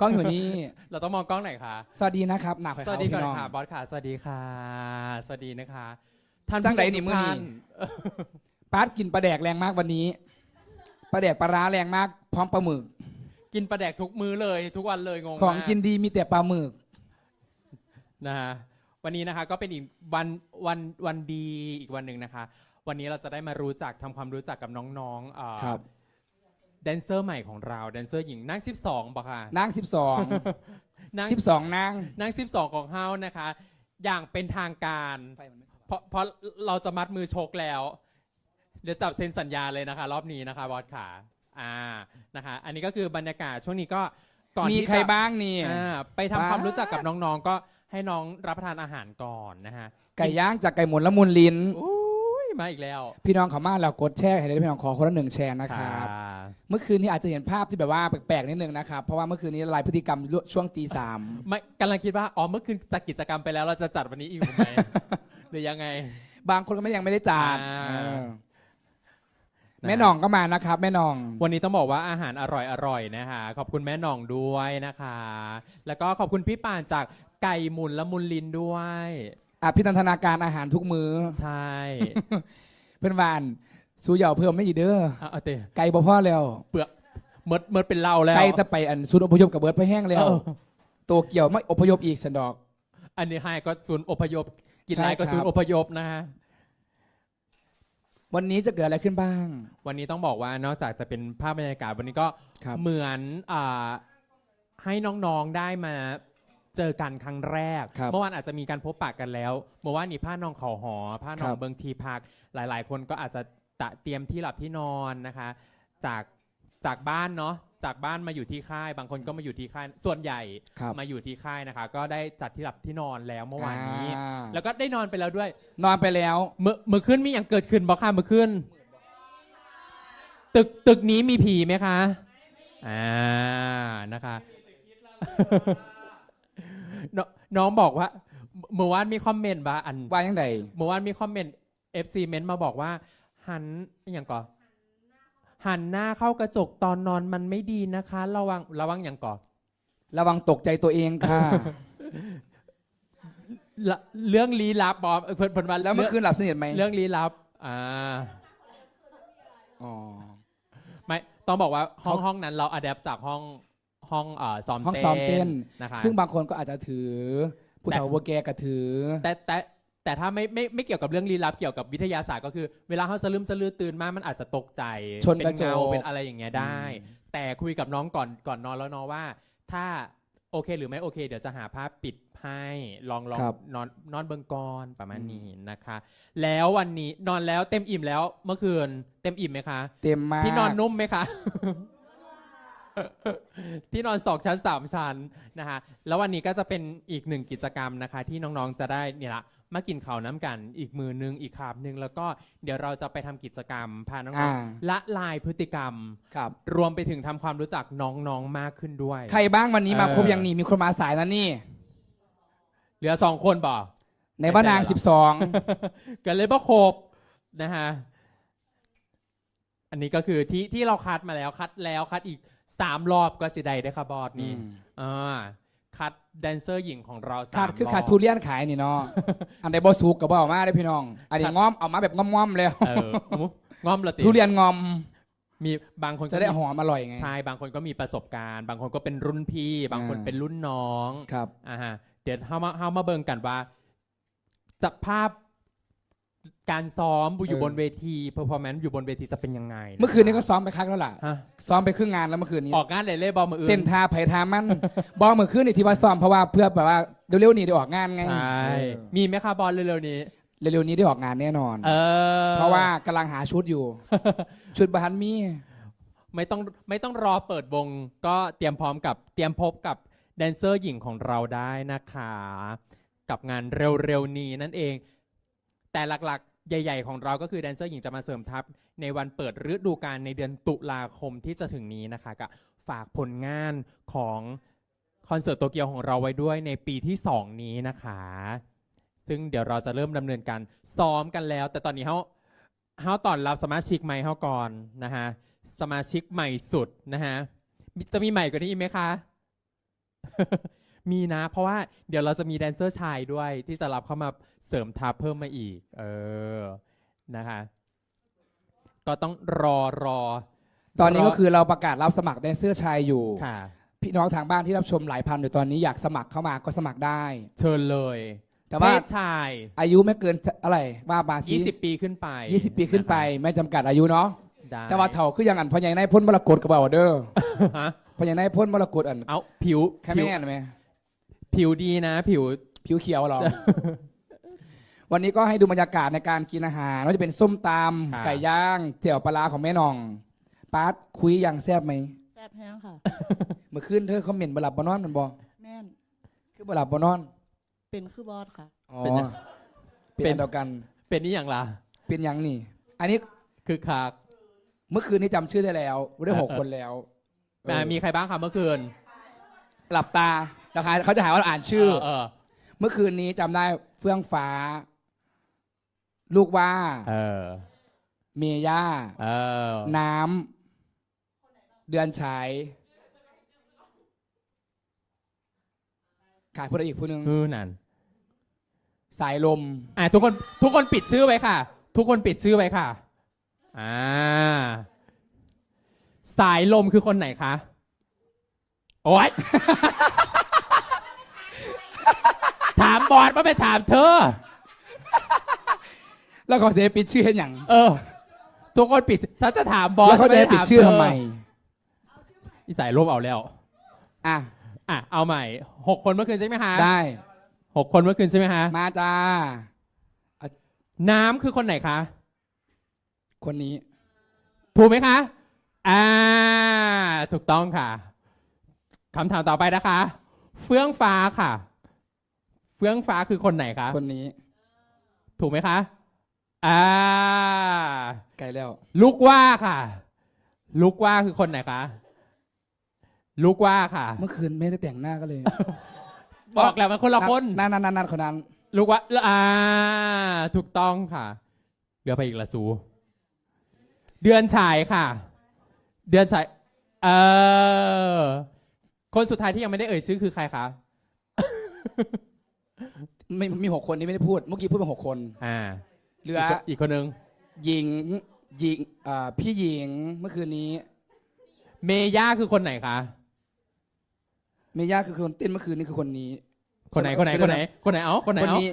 กล้องอยู่นี่ เราต้องมองกล้องไหนอยคะ สวัสดีนะครับ หนาคอยสวัเขาสดีก่อนพี่น้องค่ะบอสค่ะสวัสดีค่ะ สวัสดีนะคะท่านจังใดผู้ชนี่ทุกมื้อนี้ท่าปาร์ตกินปลาแดกแรงมากวันนี้ปลาแดกปลาร้าแรงมาก พร้อมปลาหมึก กินปลาแดกทุกมื้อเลย ทุกวันเลยงงของมากกินดีมีแต่ปลาหมึกนะฮะวันนี้นะคะก็เป็นอีกวันวันวันดีอีกวันหนึ่งนะคะ วันนี้เราจะได้มารู้จักทำความรู้จักกับน้องๆเอ่อครับ แดนเซอร์ใหม่ของเราแดนเซอร์หญิงนั่ง12ป่ะคะนางสิบสองนั่งสิบสองนางนั่ง12 ของเฮานะคะ อย่างเป็นทางการ เพราะเพราะเราจะมัดมือชกแล้ว เดี๋ยวจับเซ็นสัญญาเลยนะคะ รอบนี้นะคะบอสขาอ่านะคะ อันนี้ก็คือบรรยากาศช่วงนี้ก็ก่อนมีที่ใครจะบ้างนี่ อ่าไปทำว้าความรู้จักกับน้องๆก็ให้น้องรับประทานอาหารก่อนนะฮะไก่ย่างจากไก่หมุนละมุนลิ้นอุ้ย มาอีกแล้วพี่น้องเขามาแล้วกดแชร์ให้ได้พี่น้องขอคนละหนึ่งแชร์นะครับค่ะเมื่อคืนนี้อาจจะเห็นภาพที่แบบว่าแปลกๆนิดนึงนะครับเพราะว่าเมื่อคืนนี้ลายพฤติกรรมช่วงตีสามไม่กำลังคิดว่าอ๋อเมื่อคืนจัดกิจกรรมไปแล้วเราจะจัดวันนี้อีกไหมหรือยังไง บางคนก็ไม่ยังไม่ได้จัดอ่าเออนะแม่หน่องก็มานะครับ แม่หน่อง วันนี้ต้องบอกว่าอาหารอร่อยๆนะคะขอบคุณแม่หน่องด้วยนะคะ แล้วก็ขอบคุณพี่ป่านจากไก่หมุนละมุนลินด้วย อภินันทนาการอาหารทุกมื้อ ใช่เพื่อนวานสู้เหยาเพิ่มไม่อีกเด้อเอาเอาเตะไก่บ่พ่อแล้วเปลือกเมิดเมิดเป็นเราแล้วไก่จะไปอันศูนย์อพยพกับเบิร์ดไปแห้งแล้วเออตัวเกี่ยวไม่อพยพอีกสันดอก อันนี้ให้ก็ศูนย์อพยพ กินใช่ไหนก็ครับ ศูนย์อพยพนะฮะ วันนี้จะเกิดอะไรขึ้นบ้าง วันนี้ต้องบอกว่านอกจากจะเป็นภาพบรรยากาศวันนี้ก็ครับ เหมือนอาให้น้องๆได้มา เจอกันครั้งแรก ครับเมื่อวานอาจจะมีการพบปะกันแล้ว เมื่อวานนี้ผ้าน้องเขาหอผ้าน้อคงรับ เบิงทีพัก หลายๆ คนก็อาจจะตะเตรียมที่หลับที่นอนนะคะ จากจากบ้านเนาะจากบ้านมาอยู่ที่ค่าย บางคนก็มาอยู่ที่ค่ายส่วนใหญ่ครับมาอยู่ที่ค่ายนะคะ ก็ได้จัดที่หลับที่นอนแล้วเมื่อวานนี้ อ่าแล้วก็ได้นอนไปแล้วด้วย นอนไปแล้วเมื่อเมื่อคืนมีอย่างเกิดขึ้นบอกค่ะเมื่อคืนตึกตึกนี้มีผีไหมคะ อ่านะคะ นน้องบอกว่าเมื่อวานมีคอมเมนต์ว่าอันว่ายังไงเมื่อวานมีคอมเมนต์ FC เมนต์มาบอกว่า หันอหย่างก่อนหันหน้าเข้ากระจกตอนนอนมันไม่ดีนะคะ ระวังระวังอย่างก่อนระวังตกใจตัวเองค่ะละเรื่องลี้ลับบอมเพิ่นเพิ่นว่าแล้วเมื่อคืนหลับสนิทไหมเรื่องลี้ลับอ่าอ๋อไม่ต้องบอกว่าห้องเขาห้องนั้นเราอัดแอปจากห้อง ห้องเอ่อซ้อมห้องเต้นซ้อมเต้นนะคะซึ่งบางคนก็อาจจะถือ ผู้เฒ่าวัวแกก็ถือ แต่แต่แต่ถ้าไม่ไม่ไม่เกี่ยวกับเรื่องลี้ลับเกี่ยวกับวิทยาศาสตร์ก็คือเวลาเขาสลืมสลือตื่นมามันอาจจะตกใจชนเป็กระนจกเงาเป็นอะไรอย่างเงี้ยได้อืมแต่คุยกับน้องก่อนก่อนนอนแล้วเนาะว่า ถ้าโอเคหรือไม่โอเค เดี๋ยวจะหาภาพปิดให้ลองลองครับ นอนนอนเบิงกอนประมาณนี้นะคะ แล้ววันนี้นอนแล้วเต็มอิ่มแล้วเมื่อคืนเต็มอิ่มไหมคะ เต็มมากที่นอนนุ่มไหมคะ ที่นอนสองชั้นสามชั้นนะคะแล้ววันนี้ก็จะเป็นอีกหนึ่งกิจกรรมนะคะ ที่น้องๆจะได้เนี่ยละมากินข้าวน้ำกันอีกมือนึงอีกคาบหนึ่งแล้วก็เดี๋ยวเราจะไปทำกิจกรรมพาน้อ่าองๆละลายพฤติกรรม ครับ รวมไปถึงทำความรู้จักน้องๆมากขึ้นด้วย ใครบ้างวันนี้มาเออ ครบยังนี่มีคนมาสายนะนี่ เหลือสองคนบ่ ในบ้านนาง ไม่สิเป็นบสองกันเลยบ่ครบนะฮะ อันนี้ก็คือที่ที่เราคัดมาแล้วคัดแล้วคัดอีก สามรอบก็สิได้ได้ค่ะบอสนี่อ่าคัดแดนเซอร์หญิงของเราสามขาดคือรอบขาดทุเรียนขายนี่เนาะ อันใดบอสุกกับบออกมาได้พี่น้อง อันนี้ครับ ง้อมเอามาแบบง้อมๆแล้วเอออุ๊ยงอมละติทุเรียนงอมมีบางคนก็จะได้มีหอมอร่อยไง ใช่บางคนก็มีประสบการณ์ บางคนก็เป็นรุ่นพี่ บางคนอ่า เป็นรุ่นน้อง ครับ อ่าฮะเดี๋ยวเฮามาเฮามาเบิ่งกันว่าจะภาพ การซ้อมอยู่เออ บนเวทีเพอร์ฟอร์แมนซ์อยู่บนเวทีจะเป็นยังไงะเมื่อคืนนี้ก็ซ้อมไปครั้งแล้วล่ะ ฮะซ้อมไปครึ่งงานแล้วเมื่อคืนนี้ ออกงานเลยเล่บอลมืออื่นเต้นท่าไผ่ท่ามัน บอเมื่อคืนนี่ที่ว่าซ้อมเพราะว่าเพื่อแบบว่าเร็วๆนี้ได้ออกงานไงใช่เออมีไหมคะบอลเร็วๆนี้เร็วๆนี้ได้ออกงานแน่นอน เออเพราะว่ากำลังหาชุดอยู่ ชุดบันมีไม่ต้องไม่ต้องรอเปิดวงก็เตรียมพร้อมกับเตรียมพบกับแดนเซอร์หญิงของเราได้นะคะ กับงานเร็วๆนี้นั่นเอง แต่หลักๆ ใหญ่ ๆ ของเราก็คือแดนเซอร์หญิงจะมาเสริมทัพ ในวันเปิดฤดูกาลในเดือนตุลาคมที่จะถึงนี้นะคะก็ฝากผลงานของคอนเสิร์ตโตเกียวของเราไว้ด้วยในปีที่ 2 นี้นะคะ ซึ่งเดี๋ยวเราจะเริ่มดำเนินการซ้อมกันแล้ว แต่ตอนนี้เขาเขาตอนรับสมาชิกใหม่เขาก่อนนะฮะสมาชิกใหม่สุดนะฮะจะมีใหม่กว่านี้อีกไหมคะ มีนะ เพราะว่าเดี๋ยวเราจะมีแดนเซอร์ชายด้วย ที่จะรับเข้ามาเสริมทัพเพิ่มมาอีก เออนะคะ ก็ต้องรอรอตอนนี้ก็คือเราประกาศรับสมัครแดนเซอร์ชายอยู่ ค่ะ พี่น้องทางบ้านที่รับชมหลายพันอยู่ตอนนี้อยากสมัครเข้ามาก็สมัครได้ เชิญเลย แต่ว่าเพศชายอายุไม่เกินอะไรว่ามาสิ20 ปีขึ้นไปยี่สิบปีขึ้นไป ไม่จำกัดอายุเนาะได้แต่ว่าเถ่าคือยังอันพอใหญ่ในพ่นมรกตกับเบาเด้อฮะพอใหญ่ในพ่นมรกตอันเอาผิวแค่ผิวแม่นไหม ผิวดีนะ ผิว ผิวเขียวเหรอ วันนี้ก็ให้ดูบรรยากาศในการกินอาหารว่าจะเป็นส้มตค่ะำไก่ย่างเจียวปลาร้าของแม่หน่องปาร์ตคุยอย่างแซ่บไหมแซ่บแห้งค่ะ เมื่อคืนเธอคอมเมนต์บหลับบนอนมันบอแม่นคือบหลับบนอนเป็นคือบอสค่ะ อ๋อเป็นยังเป็นเป็นอันเดียวกัน เป็นนี่อย่างล่ะ เป็นยังนี่ อันนี้คือคากเมื่อคืนนี้จำชื่อได้แล้วได้หกเออคนแล้วอ่าเออมีใครบ้างคะเมื่อคืนหลับตา นะคะเขาจะหาว่าเราอ่านชื่อ เออเมื่อคืนนี้จำได้เฟื่องฟ้า ลูกว่าเออเมย่า เออน้ำเดือนฉายขายพูดอะไรอีกผู้หนึ่งฮือนั่นสายลม อะทุกคนทุกคนปิดชื่อไว้ค่ะ ทุกคนปิดชื่อไว้ค่ะอ่าสายลมคือคนไหนคะโอ๊ยถามบอดมาไปถามเธอ แล้วขอเสียปิดชื่อให้หยังเออ ทุกคนปิด ฉันจะถามบอสแล้วเขาจะฉันให้ไม่ปิดถามชื่อเธทำไม อีสายลมเอาแล้ว อะ อะ เอาใหม่หกคนเมื่อคืนใช่ไหมคะได้ หกคนเมื่อคืนใช่ไหมคะมาจ้า น้ำคือคนไหนคะ คนนี้ ถูกไหมคะ อ่า ถูกต้องค่ะคำถามต่อไปนะคะ เฟื่องฟ้าค่ะ เฟื่องฟ้าคือคนไหนคะ คนนี้ ถูกไหมคะ อ่า ไกลแล้ว ลูกว่าค่ะ ลูกว่าคือคนไหนคะ ลูกว่าค่ะ เมื่อคืนไม่ได้แต่งหน้าก็เลย บอกแล้วมันคนละคนนั่นนั่นนั่นนั่นคนนั้น ลูกว่า อ่า ถูกต้องค่ะ เดือไปอีกละสูเดือนฉายค่ะ เดือนฉาย เออ คนสุดท้ายที่ยังไม่ได้เอ่ยชื่อคือใครคะ ไม่มีหกคนที่ไม่ได้พูด เมื่อกี้พูดไปหกคน อ่าเหลืออีกคนอีกคนนึง หญิงหญิงอ่าพี่หญิงเมื่อคืนนี้ เมย่าคือคนไหนคะ เมย่าคือคนเต้นเมื่อคืนนี้คือคนนี้ คนไหนคนไหนคนไหน คนไหนเอาคนไหนคนเอานี้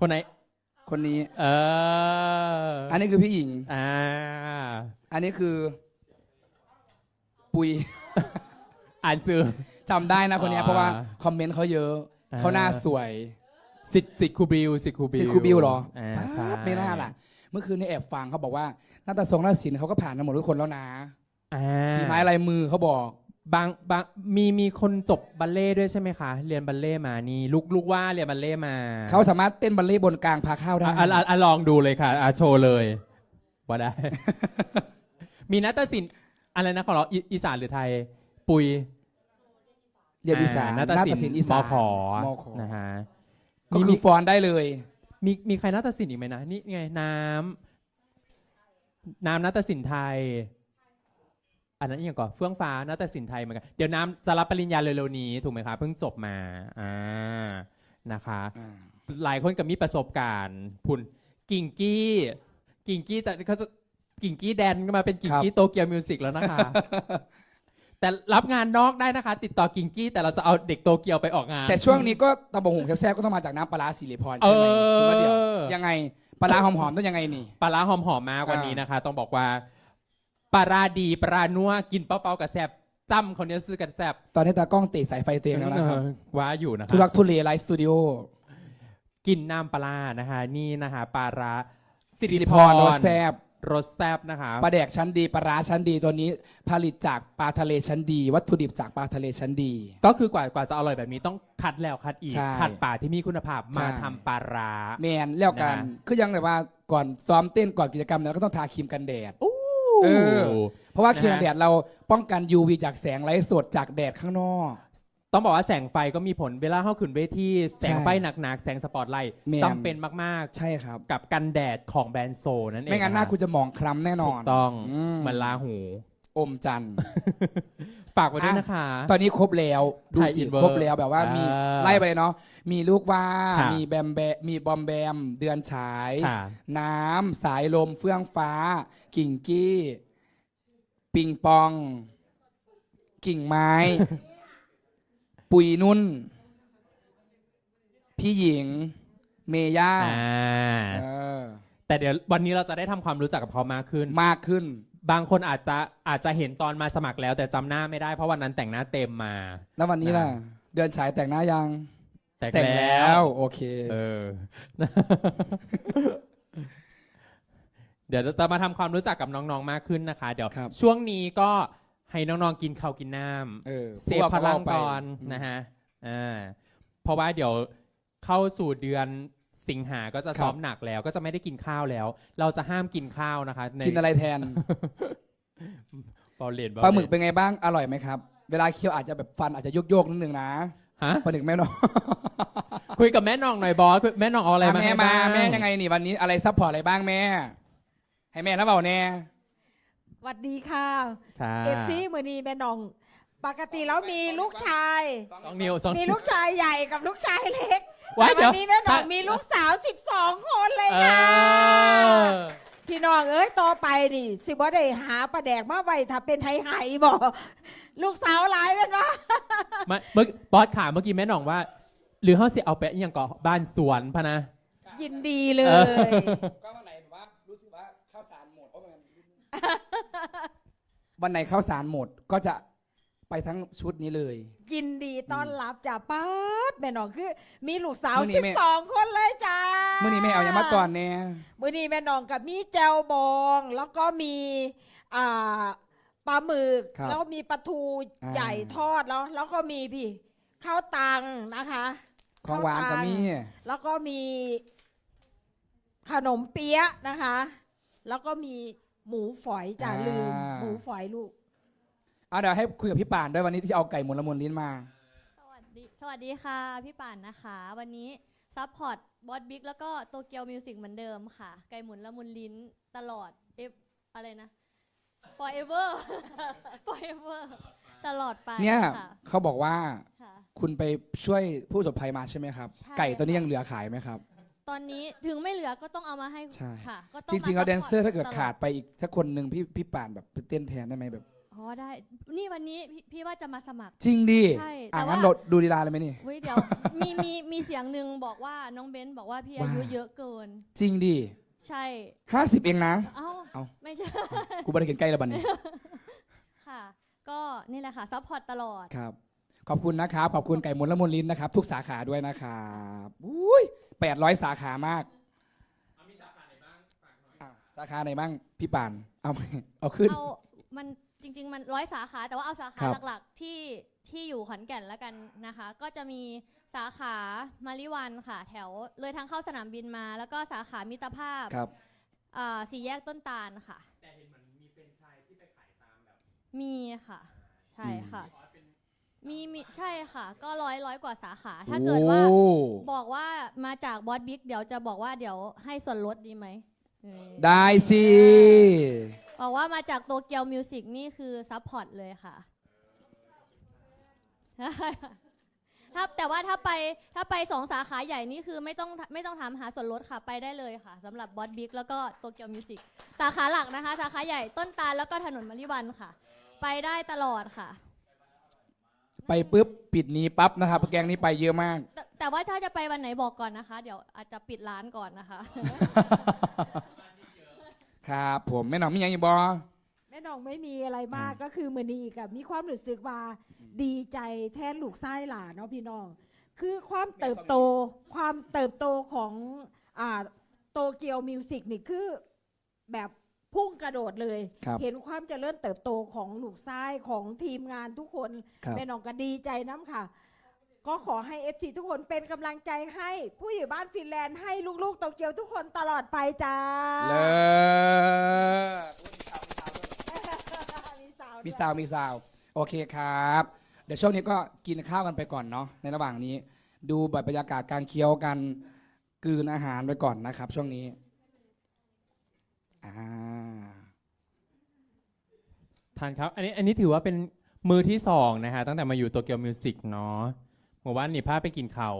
คนไหน คนนี้ เอออันนี้คือพี่หญิง อ่า อันนี้คือ ปุย อ่านสื่อจำได้นะคนเนี้ยอ่าเพราะว่าคอมเมนต์เขาเยอะ อ่า เขาหน้าสวย สิทธิ์สิทธิ์คูบิวสิทธิ์คูบิวสิทธิ์ครูบิวเหรออ่าป๊าดใช่ไม่น่าล่ะ เมื่อคืนนี้แอบฟังเขาบอกว่าหน้าตาทรงหน้าศิลป์เขาก็ผ่านมาหมดทุกคนแล้วนะอ่าฝีไม้ลายมือเขาบอก บางบางมีมีคนจบบัลเล่ต์ด้วยใช่ไหมคะ เรียนบัลเล่ต์มานี่ลูกลูกว่าเรียนบัลเล่ต์มาเขาสามารถเต้นบัลเล่ต์บนกลางพาข้าวได้ อะอะอะอะลองดูเลยค่ะอะโชว์เลยว่าได้ มีนัตศิลป์อะไรนะของเราอีอีสานหรือไทย ปุยเรียนอีสานอ่านาฏศิลศิลป์ป์อีมสานขอมขอนะฮะ ก็มีคืมีอฟอนได้เลย มีมีใครนาฏศิลป์อีกไหมนะนี่ไงน้ำน้ำนาฏศิลป์ไทย อันนั้นอหย่างก่อนเฟื่องฟ้านาฏศิลป์ไทยเหมือนกันเดี๋ยวน้ำจะรับปริญญาเร็วๆนี้ถูกไหมคะเพิ่งจบมาอ่านะคะหลายคนก็มีประสบการณ์พุ่นกิ่งกี้ กิ่งกี้แต่เขาจะกิ่งกี้แดนก็มาเป็นกิ่งกี้โตเกียวมิวสิกแล้วนะคะ แต่รับงานนอกได้นะคะ ติดต่อกิ่งกี้ แต่เราจะเอาเด็กโตเกียวไปออกงาน แต่ช่วงนี้ก็ตะบงหงแซ่บๆก็ต้องมาจากน้ำปลาร้าสิริพรเอใช่ไหมอคุณว่าเดี๋ยวยังไงปลาร้าหอมๆต้องยังไงนี่ ปลาร้าหอมๆมากวันนี้นะคะ ต้องบอกว่าปลาร้าดีปลาร้านัวกินเป้าๆกับแซบจ้ำคนนี้ซื้อกันแซบตอนนี้ตากล้องเตะสายไฟเตียงแล้วนะครับเออว่าอยู่นะทุคะรักทุเลไลฟ์สตูดิโอ กินน้ำปลาร้านะคะ นี่นะคะปลาร้าสิสิริริพพรรรสแซ่บ รสแซบนะคะปลาแดกชั้นดีปลาร้าชั้นดีตัวนี้ ผลิตจากปลาทะเลชั้นดี วัตถุดิบจากปลาทะเลชั้นดี ก็คือกว่ากว่าจะอร่อยแบบนี้ต้องคัดแล้วคัดอีก ใช่คัดป่าที่มีคุณภาพใช่มาทำปลาร้า แมนแล้วกันนะคือยังแบบว่าก่อนซ้อมเต้นก่อนกิจกรรมเนี่ยก็ต้องทาครีมกันแดดอู้เออ เพราะว่านะฮะครีมกันแดดเราป้องกัน UV จากแสงไร้สดจากแดดข้างนอก ต้องบอกว่าแสงไฟก็มีผลเวลาเข้าขึ้นเวทีแสงใช่ไฟหนักๆ แสงสปอตไลท์แม่น จำเป็นมากใช่ครับ ๆ กับกันแดดของแบรนด์โซนั่นเองไม่งั้นหน้าะคุณจะหมองคล้ำแน่นอถูนกต้องอืม เหมือนลาหู อมจันทร์ ฝากไว้ด้วยนะคะ ตอนนี้ครบแล้วดูไทยสิอินเวอร์ครบแล้วแบบว่ามีอ่าไล่ไปเลยเนาะมีลูกว่าค่ะ มีแบมแบมมีบอมแบม เดือนฉาย ค่ะ น้ำ สายลมเฟื่องฟ้า กิ่งกี้ ปิงปอง กิ่งไม้ ปุยนุ่น พี่หญิง เมย่าอ่าเออแต่เดี๋ยววันนี้เราจะได้ทำความรู้จักกับเขามากขึ้น มากขึ้น บางคนอาจจะอาจจะเห็นตอนมาสมัครแล้ว แต่จำหน้าไม่ได้เพราะวันนั้นแต่งหน้าเต็มมา แล้ววันนี้ล่ะอ่าเดือนฉายแต่งหน้ายัง แต่งแต่งแล้แล้ว ว โอเค เออ เดี๋ยวจะมาทำความรู้จักกับน้องๆมากขึ้นนะคะ เดี๋ยวครับช่วงนี้ก็ ให้น้องๆกินข้าวกินน้เออำเซฟพลังไปก่อนนะฮะอ่าเพราะว่าเดี๋ยวเข้าสู่เดือนสิงหาก็จะซ้อมหนักแล้วก็จะไม่ได้กินข้าวแล้ว เราจะห้ามกินข้าวนะคะในกินอะไรแทนบอลเลนปลาหมึกเป็นไงบ้างอร่อยไหมครับ เวลาเคี้ยวอาจจะแบบฟันอาจจะโยกๆนิดนึงนะฮะปลาหมึกแม่เนาะคุยกับแม่น้องหน่อยบอสแม่น้องเอาอะไรมาแม่ให้มาบ้างแม่ยังไงนี่วันนี้อะไรซัพพอร์ตอะไรบ้างแม่ ให้แม่แล้วเปล่าแน่ สวัสดีค่ะค่ะเอฟซีมือนีแม่นอง ปกติแล้วมีลูกชาย สองนิ้วสองมีลูกชายใหญ่กับลูกชายเล็กว้ายแต่เดี๋ยววันนี้แม่นองมีลูกสาว 12 คนเลยเอค่ะ อพี่น้องเอ้ยต่อไปนี่ สิบ่ได้หาประแดกมาไว้ถ้าเป็นไห้ไห้บอกลูกสาวหลายเป็นว่าไม่เมื่อบอสขาเมื่อกี้แม่หน่องว่า หรือเขาสิเอาไปอหยังก่อบ้านสวนพะนะ ยินดีเลเออยก็วันไหนแบบว่ารู้สึกว่าข้าวสารหมด วันไหนข้าวสารหมดก็จะไปทั้งชุดนี้เลย ยินดีต้อนรับจ้าป้าดแม่น้องคือ มีลูกสาวมื้อนี้แม่12คนเลยจ้าเมื่อนี้แม่เอาอย่างมาก่อนแน่มื้อนี้แม่น้องกับมีแจวบอง แล้วก็มีอ่าปลาหมึกครับแล้วมีปลาทูอ่า ใหญ่ทอดแล้ว แล้วก็มีพี่ข้าวตังนะคะ ของหวานก็มี แล้วก็มีขนมเปี๊ยะนะคะ แล้วก็มี หมูฝอยจ้าลืมหมูฝอยลูกเอาเดี๋ยวให้คุยกับพี่ป่านด้วยวันนี้ที่เอาไก่หมุนละมุนลิ้นมา สวัสดีสวัสดีค่ะ พี่ป่านนะคะ วันนี้ซัพพอร์ตบอสบิ๊กแล้วก็โตเกียวมิวสิกเหมือนเดิมค่ะ ไก่หมุนละมุนลิ้นตลอดเอฟอะไรนะ forever forever ตลอดไปเนี่ยค่ะเขาบอกว่าค่ะ คุณไปช่วยผู้ประสบภัยมาใช่ไหมครับ ใช่ไก่ตัวนี้ค่ะ ยังเหลือขายไหมครับ ตอนนี้ถึงไม่เหลือก็ต้องเอามาให้ใช่ ค่ะ ก็ต้อจงริงๆมาแล้วแดนเซอร์ซัถ้าพพเกิดตลอขาดไปอีกถ้าคนหนึ่งพี่พี่ป่านแบบไปเต้นแทนได้ไหมแบบ อ๋อได้ นี่วันนี้พี่พี่ว่าจะมาสมัคร จริงดิใช่แต่อะว่างั้นเราดูดีลาเลยไหมนี่ เว้ยเดี๋ยว มีมีมีเสียงหนึ่งบอกว่าน้องเบนซ์บอกว่าพี่อายุว่า เยอะเกิน จริงดิใช่ ห้าสิบเองนะ เอ้าเอ้า ไม่ใช่ กูไม่ได้เห็นใกล้แล้วบันนี้ ค่ะ ก็นี่แหละค่ะซัพพอร์ตตลอด ครับ ขอบคุณนะครับ ขอบคุณไก่หมุนละมุนลิ้นนะครับ ทุกสาขาด้วยนะครับอุ้ย แปดร้อยสาขามากอ้าวสาขาไหนบ้างพี่ป่าน เอาไหมเอาขึ้น เอา มันจริง ๆ มันร้อยสาขา แต่ว่าเอาสาขาครับ หลักๆที่ที่อยู่ขอนแก่นแล้วกันนะคะ ก็จะมีสาขามาริวันค่ะ แถวเลยทางเข้าสนามบินมา แล้วก็สาขามิตรภาพครับ อ่าสี่แยกต้นตาลค่ะมีค่ะ ใช่ค่ะ มีมีใช่ค่ะ ก็ร้อยร้อยกว่าสาขา ถ้าเกิดว่าโอ้บอกว่ามาจากบอสบิ๊กเดี๋ยวจะบอกว่าเดี๋ยวให้ส่วนลดดีไหมเออได้สิ บอกว่ามาจากโตเกียวมิวสิกนี่คือซัพพอร์ตเลยค่ะ ถ้าแต่ว่าถ้าไปถ้าไปสองสาขาใหญ่นี่คือไม่ต้องไม่ต้องถามหาส่วนลดค่ะไปได้เลยค่ะสำหรับบอสบิ๊กแล้วก็โตเกียวมิวสิกสาขาหลักนะคะ สาขาใหญ่ต้นตาลแล้วก็ถนนมะลิวันค่ะ ไปได้ตลอดค่ะ ไปปุ๊บปิดหนี้ปั๊บนะครับ แกงนี้ไปเยอะมาก แต่แต่ว่าถ้าจะไปวันไหนบอกก่อนนะคะ เดี๋ยวอาจจะปิดร้านก่อนนะคะ ครับผมแม่หนองมีอย่างอีกบอ แม่น้องไม่มีอะไรมากอืมก็คือมือนี้กับมีความรู้สึกว่าดีใจแทนลูกไส้หลานเนาะพี่น้อง คือความเติบโตความเติบโตของอ่าโตเกียวมิวสิกนี่คือแบบ พุ่งกระโดดเลย ครับเห็นความเจริญเติบโตของลูกไส้ของทีมงานทุกคนครับ แม่น้องก็ดีใจน้ำค่ะ ก็ขอให้ FC ทุกคนเป็นกำลังใจให้ ผู้อยู่บ้านฟินแลนด์ให้ลูกๆโตเกียวทุกคนตลอดไปจ้าเลิศมีสาวมีซาวมีซาวโอเคครับ เดี๋ยวช่วงนี้ก็กินข้าวกันไปก่อนเนาะในระหว่างนี้ ดูแบบบรรยากาศการเคี้ยวกันกลืนอาหารไปก่อนนะครับ ช่วงนี้ อ่าทานครับ อันนี้อันนี้ถือว่าเป็นมือที่สองนะฮะตั้งแต่มาอยู่โตเกียวมิวสิกเนาะหมู่บ้านนี่พาไปกินเขาว